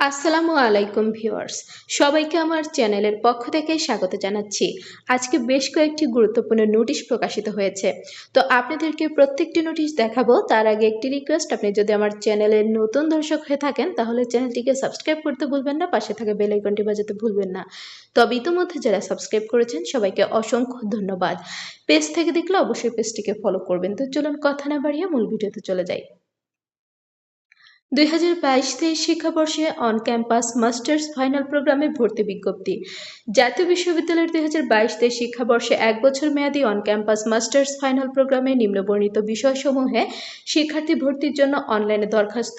আসসালামু আলাইকুম ভিউয়ার্স, সবাইকে আমার চ্যানেলের পক্ষ থেকে স্বাগত জানাচ্ছি। আজকে বেশ কয়েকটি গুরুত্বপূর্ণ নোটিশ প্রকাশিত হয়েছে। তো আপনাদেরকে প্রত্যেকটি নোটিশ দেখাবো, তার আগে একটি রিকোয়েস্ট আপনি যদি আমার চ্যানেলের নতুন দর্শক হয়ে থাকেন, তাহলে চ্যানেলটিকে সাবস্ক্রাইব করতে ভুলবেন না, পাশে থাকা বেল আইকনটি বাজাতে ভুলবেন না। তবে ইতিমধ্যে যারা সাবস্ক্রাইব করেছেন, সবাইকে অসংখ্য ধন্যবাদ। পেজ থেকে দেখলে অবশ্যই পেজটিকে ফলো করবেন। তো চলুন কথা না বাড়িয়ে মূল ভিডিওতে চলে যাই। দুই হাজার বাইশ তেইশ শিক্ষাবর্ষে অন ক্যাম্পাস মাস্টার্স ফাইনাল প্রোগ্রামে ভর্তি বিজ্ঞপ্তি। জাতীয় বিশ্ববিদ্যালয়ের দুই হাজার বাইশ তেইশ শিক্ষাবর্ষে এক বছর মেয়াদী অন ক্যাম্পাস মাস্টার্স ফাইনাল প্রোগ্রামে নিম্নবর্ণিত বিষয়সমূহে শিক্ষার্থী ভর্তির জন্য অনলাইনে দরখাস্ত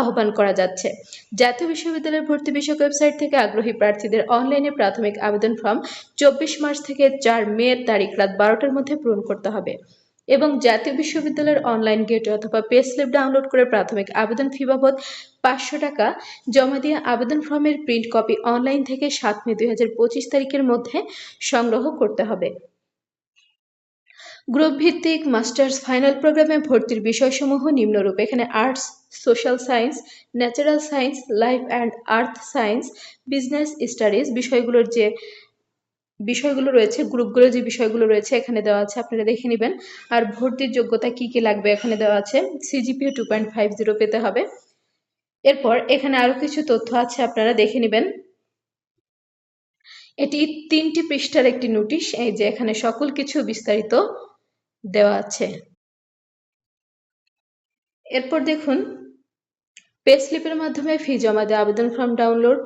আহ্বান করা যাচ্ছে। জাতীয় বিশ্ববিদ্যালয়ের ভর্তি বিষয়ক ওয়েবসাইট থেকে আগ্রহী প্রার্থীদের অনলাইনে প্রাথমিক আবেদন ফর্ম চব্বিশ মার্চ থেকে চার মে তারিখ রাত বারোটার মধ্যে পূরণ করতে হবে। এবং জাতীয় বিশ্ববিদ্যালয়ের অনলাইন গেটওয়ে অথবা পে স্লিপ ডাউনলোড করে প্রাথমিক আবেদন ফি বাবদ পাঁচশো টাকা জমা দিয়ে আবেদন ফর্মের প্রিন্ট কপি অনলাইন থেকে সাত মে দুই হাজার পঁচিশ তারিখের মধ্যে সংগ্রহ করতে হবে। গ্রুপ ভিত্তিক মাস্টার্স ফাইনাল প্রোগ্রামে ভর্তির বিষয়সমূহ নিম্নরূপ। এখানে arts social science natural science life and earth science business studies বিষয়গুলোর যে বিষয়গুলো রয়েছে গ্রুপগুলো যে বিষয়গুলো রয়েছে এখানে দেওয়া আছে, আপনারা দেখে নেবেন। আর ভর্তির যোগ্যতা কি কি লাগবে এখানে দেওয়া আছে CGPA two point five zero পেতে হবে। এরপর এখানে আরও কিছু তথ্য আছে, আপনারা দেখে নেবেন। এটি তিনটি পৃষ্ঠার একটি নোটিশ, এই যে এখানে সকল কিছু বিস্তারিত দেওয়া আছে। এরপর দেখুন পে স্লিপের মাধ্যমে ফি জমা দেওয়া, আবেদন ফর্ম ডাউনলোড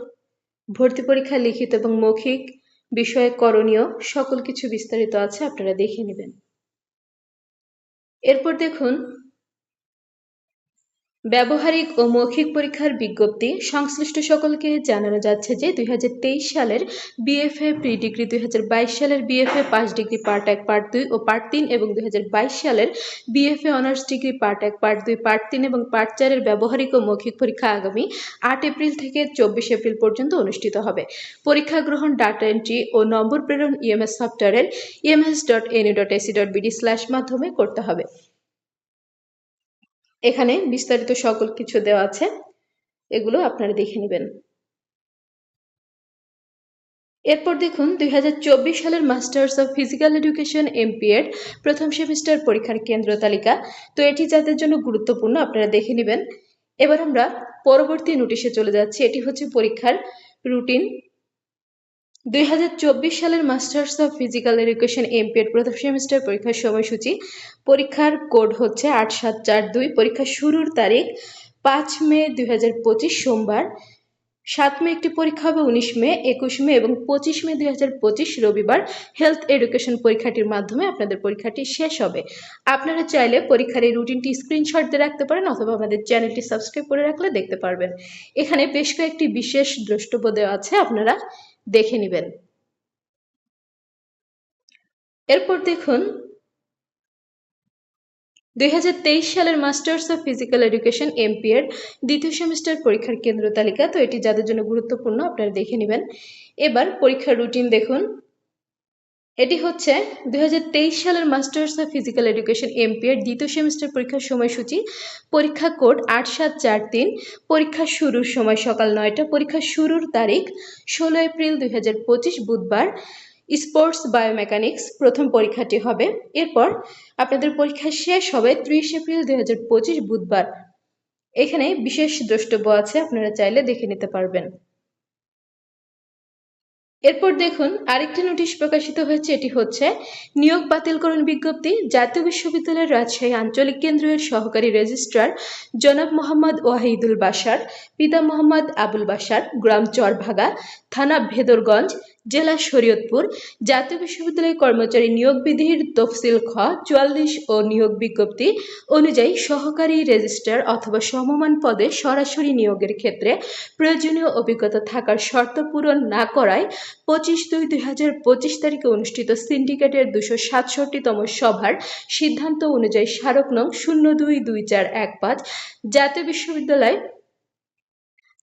ভর্তি পরীক্ষা লিখিত এবং মৌখিক বিষয়ে করণীয় সকল কিছু বিস্তারিত আছে আপনারা দেখে নেবেন। এরপর দেখুন ব্যবহারিক ও মৌখিক পরীক্ষার বিজ্ঞপ্তি সংশ্লিষ্ট সকলকে জানানো যাচ্ছে যে দুই হাজার তেইশ সালের বিএফএ প্রি ডিগ্রি দুই হাজার বাইশ সালের বিএফএ পাঁচ ডিগ্রি পার্ট এক, পার্ট দুই ও পার্ট তিন এবং দুই হাজার বাইশ সালের বিএফএ অনার্স ডিগ্রি পার্ট এক, পার্ট দুই, পার্ট তিন এবং পার্ট চারের ব্যবহারিক ও মৌখিক পরীক্ষা আগামী আট এপ্রিল থেকে চব্বিশ এপ্রিল পর্যন্ত অনুষ্ঠিত হবে। পরীক্ষা গ্রহণ, ডাটা এন্ট্রি ও নম্বর প্রেরণ, ইএমএস সফটওয়্যারের, EMS dot NU dot AC dot BD slash মাধ্যমে করতে হবে। এখানে বিস্তারিত সকল কিছু দেওয়া আছে। এগুলো আপনারা দেখে নেবেন। এরপর দেখুন, দুই হাজার চব্বিশ সালের masters of physical education MPEd প্রথম সেমিস্টার পরীক্ষার কেন্দ্র তালিকা। তো এটি যাদের জন্য গুরুত্বপূর্ণ আপনারা দেখে নেবেন। এবার আমরা পরবর্তী নোটিশে চলে যাচ্ছি। এটি হচ্ছে পরীক্ষার রুটিন দুই হাজার চব্বিশ সালের masters of physical education MPEd প্রথম সেমিস্টার পরীক্ষার সময়সূচি। পরীক্ষার কোড হচ্ছে আট সাত চার দুই। পরীক্ষা শুরুর তারিখ পাঁচ মে দু হাজার পঁচিশ, সোমবার। সাত মে একটি পরীক্ষা হবে, উনিশ মে একুশ মে এবং পঁচিশ মে দুই হাজার পঁচিশ, রবিবার। হেলথ এডুকেশন পরীক্ষাটির মাধ্যমে আপনাদের পরীক্ষাটি শেষ হবে। আপনারা চাইলে পরীক্ষার এই রুটিনটি স্ক্রিনশট দিয়ে রাখতে পারেন অথবা আমাদের চ্যানেলটি সাবস্ক্রাইব করে রাখলে দেখতে পারবেন। এখানে বেশ কয়েকটি বিশেষ দ্রষ্টব্য দেওয়া আছে আপনারা। দেখে নেবেন। এরপর দেখুন, দুই হাজার তেইশ সালের মাস্টার্স অফ ফিজিক্যাল এডুকেশন এমপিএর দ্বিতীয় সেমিস্টার পরীক্ষার কেন্দ্র তালিকা। তো এটি যাদের জন্য গুরুত্বপূর্ণ, আপনারা দেখে নেবেন। এবার পরীক্ষার রুটিন দেখুন। এটি হচ্ছে দুই সালের মাস্টার্স অফ ফিজিক্যাল এডুকেশন এমপিএর দ্বিতীয় সেমিস্টার পরীক্ষার সময়সূচি। পরীক্ষা কোড আট সাত চার তিন। পরীক্ষা শুরুর সময় সকাল নয়টা। পরীক্ষা শুরুর তারিখ ষোলো এপ্রিল দুই হাজার পঁচিশ বুধবার। স্পোর্টস বায়োমেকানিক্স প্রথম পরীক্ষাটি হবে। এরপর আপনাদের পরীক্ষা শেষ হবে ত্রিশ এপ্রিল দুই হাজার পঁচিশ বুধবার। এখানে বিশেষ দ্রষ্টব্য আছে, আপনারা চাইলে দেখে নিতে পারবেন। এরপর দেখুন, আরেকটি নোটিশ প্রকাশিত হয়েছে, এটি হচ্ছে, নিয়োগ বাতিলকরণ বিজ্ঞপ্তি, জাতীয় বিশ্ববিদ্যালয়ের রাজশাহী আঞ্চলিক কেন্দ্রের সহকারী রেজিস্ট্রার জনাব মোহাম্মদ ওয়াহিদুল বাসার পিতা মোহাম্মদ আবুল বাসার গ্রাম চরভাগা, থানা ভেদরগঞ্জ জেলা শরীয়তপুর জাতীয় বিশ্ববিদ্যালয় কর্মচারী নিয়োগ বিধির তফসিল খ, চুয়াল্লিশ ও নিয়োগ বিজ্ঞপ্তি অনুযায়ী সহকারী রেজিস্ট্রার অথবা সমমান পদে সরাসরি নিয়োগের ক্ষেত্রে প্রয়োজনীয় অভিজ্ঞতা থাকার শর্ত পূরণ না করায় পঁচিশ দুই দুই হাজার পঁচিশ তারিখে অনুষ্ঠিত সিন্ডিকেটের দুশো সাতষট্টিতম সভার সিদ্ধান্ত অনুযায়ী স্মারক নং শূন্য দুই দুই চার এক পাঁচ জাতীয় বিশ্ববিদ্যালয়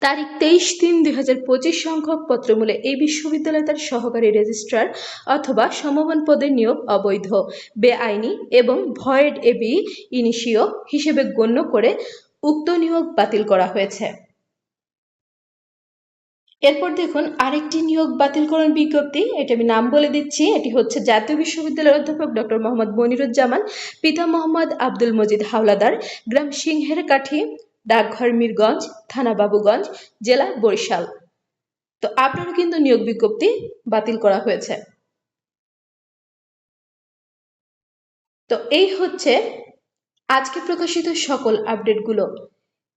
তারিখ তেইশ তিন দুই হাজার পঁচিশ সংখ্যক পত্রমূলে এই বিশ্ববিদ্যালয় তার সহকারী রেজিস্ট্রার অথবা সমমান পদের নিয়োগ অবৈধ। বেআইনি এবং ভয়েড এবি ইনিশিও হিসেবে গণ্য করে উক্ত নিয়োগ বাতিল করা হয়েছে। এরপর দেখুন আরেকটি নিয়োগ বাতিলকরণ বিজ্ঞপ্তি। এটা আমি নাম বলে দিচ্ছি। এটি হচ্ছে জাতীয় বিশ্ববিদ্যালয়ের অধ্যাপক ডক্টর মোহাম্মদ মনিরুজ্জামান, পিতা মোহাম্মদ আব্দুল মজিদ হাওলাদার, গ্রাম সিংহের কাঠি ডাকঘর মিরগঞ্জ, থানা বাবুগঞ্জ, জেলা বরিশাল। তো আপনারও কিন্তু নিয়োগ বিজ্ঞপ্তি বাতিল করা হয়েছে। তো এই হচ্ছে আজকে প্রকাশিত সকল আপডেটগুলো।